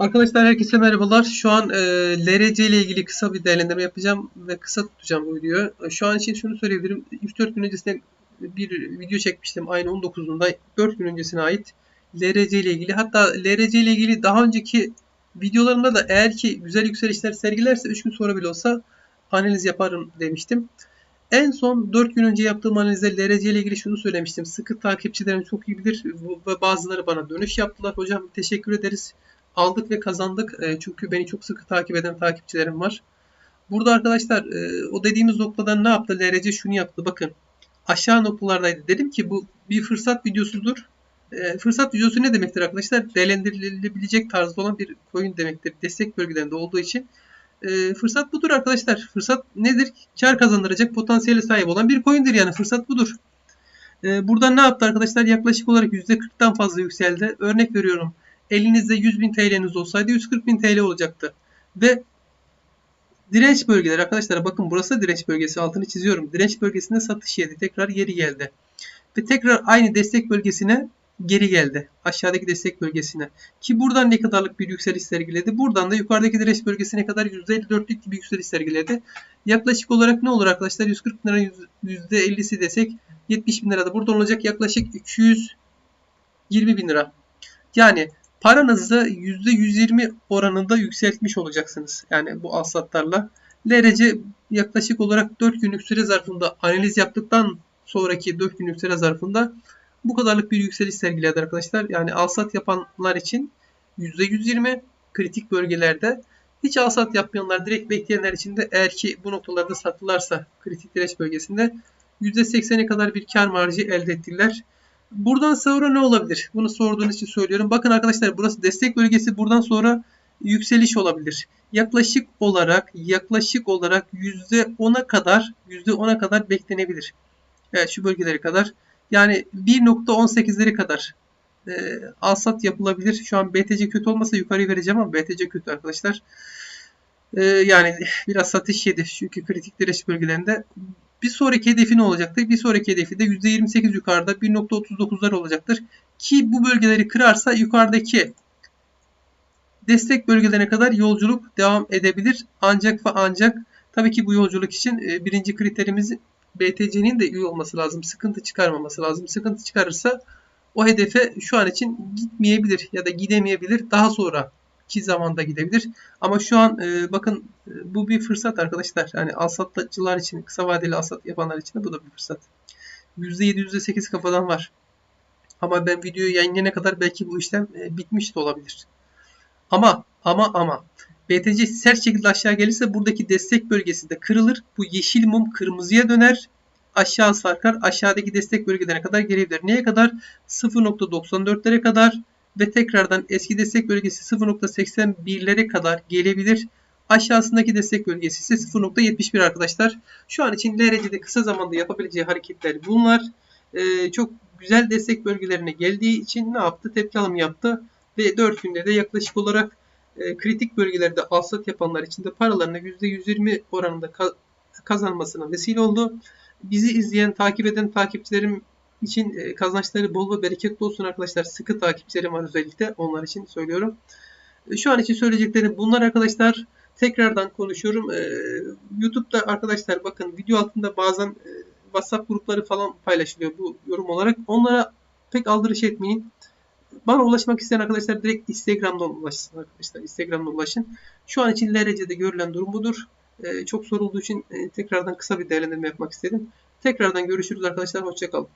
Arkadaşlar herkese merhabalar. Şu an e, LRC ile ilgili kısa bir değerlendirme yapacağım ve kısa tutacağım bu videoyu. E, Şu an için şunu söyleyebilirim. 3-4 gün öncesinde bir video çekmiştim. Aynı 19'unda 4 gün öncesine ait LRC ile ilgili. Hatta LRC ile ilgili daha önceki videolarımda da eğer ki güzel yükselişler sergilerse 3 gün sonra bile olsa analiz yaparım demiştim. En son 4 gün önce yaptığım analizde LRC ile ilgili şunu söylemiştim. Sıkı takipçilerim çok iyi bilir ve bazıları bana dönüş yaptılar. Hocam teşekkür ederiz aldık ve kazandık. E, çünkü beni çok sıkı takip eden takipçilerim var. Burada arkadaşlar e, o dediğimiz noktadan ne yaptı? LRC şunu yaptı. Bakın aşağı noktalardaydı. Dedim ki bu bir fırsat videosudur. E, fırsat videosu ne demektir arkadaşlar? Değerlendirilebilecek tarzda olan bir coin demektir. Destek bölgelerinde olduğu için. E, fırsat budur arkadaşlar. Fırsat nedir? Kar kazandıracak potansiyele sahip olan bir coin'dir yani. Fırsat budur. E, burada ne yaptı arkadaşlar? Yaklaşık olarak %40'tan fazla yükseldi. Örnek veriyorum elinizde 100.000 TL'niz olsaydı 140.000 TL olacaktı. Ve direnç bölgeleri arkadaşlar bakın burası direnç bölgesi altını çiziyorum. Direnç bölgesinde satış yedi. Tekrar geri geldi. Ve tekrar aynı destek bölgesine geri geldi. Aşağıdaki destek bölgesine. Ki buradan ne kadarlık bir yükseliş sergiledi. Buradan da yukarıdaki direnç bölgesine kadar %54'lük bir yükseliş sergiledi. Yaklaşık olarak ne olur arkadaşlar? 140 bin lira %50'si desek 70 bin lirada. Burada olacak yaklaşık 220 bin lira. Yani paranızı %120 oranında yükseltmiş olacaksınız. Yani bu alsatlarla. LRC yaklaşık olarak 4 günlük süre zarfında analiz yaptıktan sonraki 4 günlük süre zarfında bu kadarlık bir yükseliş sergiledi arkadaşlar. Yani alsat yapanlar için %120 kritik bölgelerde hiç alsat yapmayanlar direkt bekleyenler için de eğer ki bu noktalarda sattılarsa kritik direnç bölgesinde %80'e kadar bir kar marjı elde ettiler. Buradan sonra ne olabilir? Bunu sorduğunuz için söylüyorum. Bakın arkadaşlar burası destek bölgesi. Buradan sonra yükseliş olabilir. Yaklaşık olarak yaklaşık olarak %10'a kadar %10'a kadar beklenebilir. Evet şu bölgelere kadar. Yani 1.18'leri kadar e, alsat yapılabilir. Şu an BTC kötü olmasa yukarı vereceğim ama BTC kötü arkadaşlar. E, yani biraz satış yedi. Çünkü kritik direnç bölgelerinde bir sonraki hedefi ne olacaktır? Bir sonraki hedefi de %28 yukarıda 1.39'lar olacaktır. Ki bu bölgeleri kırarsa yukarıdaki destek bölgelerine kadar yolculuk devam edebilir. Ancak ve ancak tabii ki bu yolculuk için e, birinci kriterimiz BTC'nin de iyi olması lazım. Sıkıntı çıkarmaması lazım. Sıkıntı çıkarırsa o hedefe şu an için gitmeyebilir ya da gidemeyebilir. Daha sonra ki zamanda gidebilir. Ama şu an e, bakın e, bu bir fırsat arkadaşlar. Yani alsatçılar için, kısa vadeli alsat yapanlar için de bu da bir fırsat. %7, %8 kafadan var. Ama ben videoyu yayınlayana kadar belki bu işlem e, bitmiş de olabilir. Ama ama ama BTC sert şekilde aşağı gelirse buradaki destek bölgesi de kırılır. Bu yeşil mum kırmızıya döner. Aşağı sarkar. Aşağıdaki destek bölgelerine kadar gelebilir. Neye kadar? 0.94'lere kadar ve tekrardan eski destek bölgesi 0.81'lere kadar gelebilir. Aşağısındaki destek bölgesi ise 0.71 arkadaşlar. Şu an için LRC'de kısa zamanda yapabileceği hareketler bunlar. Ee, çok güzel destek bölgelerine geldiği için ne yaptı? Tepki alım yaptı. Ve 4 günde de yaklaşık olarak e, kritik bölgelerde alsat yapanlar için de paralarını %120 oranında ka- kazanmasına vesile oldu. Bizi izleyen, takip eden takipçilerim için e, kazançları bol ve bereketli olsun arkadaşlar. Sıkı takipçilerim var özellikle. Onlar için söylüyorum. E, Şu an için söyleyeceklerim bunlar arkadaşlar. Tekrardan konuşuyorum. E, YouTube'da arkadaşlar bakın video altında bazen WhatsApp grupları falan paylaşılıyor bu yorum olarak. Onlara pek aldırış etmeyin. Bana ulaşmak isteyen arkadaşlar direkt Instagram'dan ulaşsın arkadaşlar. Instagram'dan ulaşın. Şu an için LRC'de görülen durum budur. E, çok sorulduğu için e, tekrardan kısa bir değerlendirme yapmak istedim. Tekrardan görüşürüz arkadaşlar. Hoşçakalın.